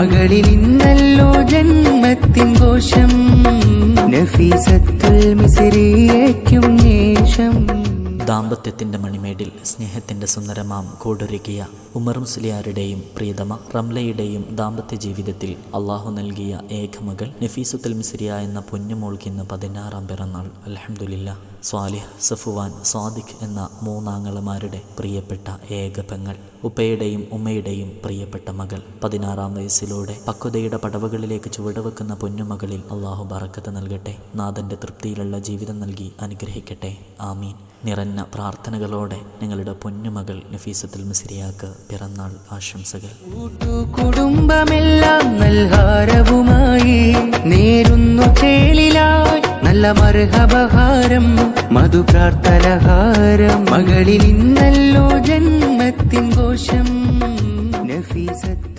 മകളിൽ ഇന്നല്ലോ ജന്മത്തിൻ ഘോഷം. നഫീസത്തുൽ മിസിരിയേക്കും നേഷം ദാമ്പത്യത്തിന്റെ മണിമേടിൽ സ്നേഹത്തിന്റെ സുന്ദരമാം കൂടൊരുക്കിയ ഉമർ മുസ്ലിയാരുടെയും പ്രിയതമ റംലയുടെയും ദാമ്പത്യ ജീവിതത്തിൽ അള്ളാഹു നൽകിയ ഏകമകൾ നഫീസുത്തൽ മിസ്രിയ എന്ന പൊന്നുമോൾക്ക് ഇന്ന് പതിനാറാം പിറന്നാൾ. അലഹമുല്ല സ്വാലിഹ് സഫുവാൻ സ്വാദിഖ് എന്ന മൂന്നാങ്ങളമാരുടെ പ്രിയപ്പെട്ട ഏക പെങ്ങൾ ഉപ്പയുടെയും ഉമ്മയുടെയും പ്രിയപ്പെട്ട മകൾ. പതിനാറാം വയസ്സിലൂടെ പക്വതയുടെ പടവുകളിലേക്ക് ചുവടുവെക്കുന്ന പൊന്നുമകളിൽ അള്ളാഹു ബറക്കത്ത് നൽകട്ടെ. നാഥന്റെ തൃപ്തിയിലുള്ള ജീവിതം നൽകി അനുഗ്രഹിക്കട്ടെ. ആമീൻ. നിറഞ്ഞ പ്രാർത്ഥനകളോടെ നിങ്ങളുടെ പൊന്നുമകൾ നഫീസത്തുൽ മിസ്രിയാക്ക് പിറന്നാൾ ആശംസകൾ. കുടുംബമെല്ലാം നൽഹാരവുമായി നേരുന്നു ചേലിലായി നല്ല മർഹബഹാരം മധുപ്രാർത്ഥനഹാരം മകളിൽ ഇന്നല്ലോ ജന്മത്തിൻ ഘോഷം. നഫീസത്ത്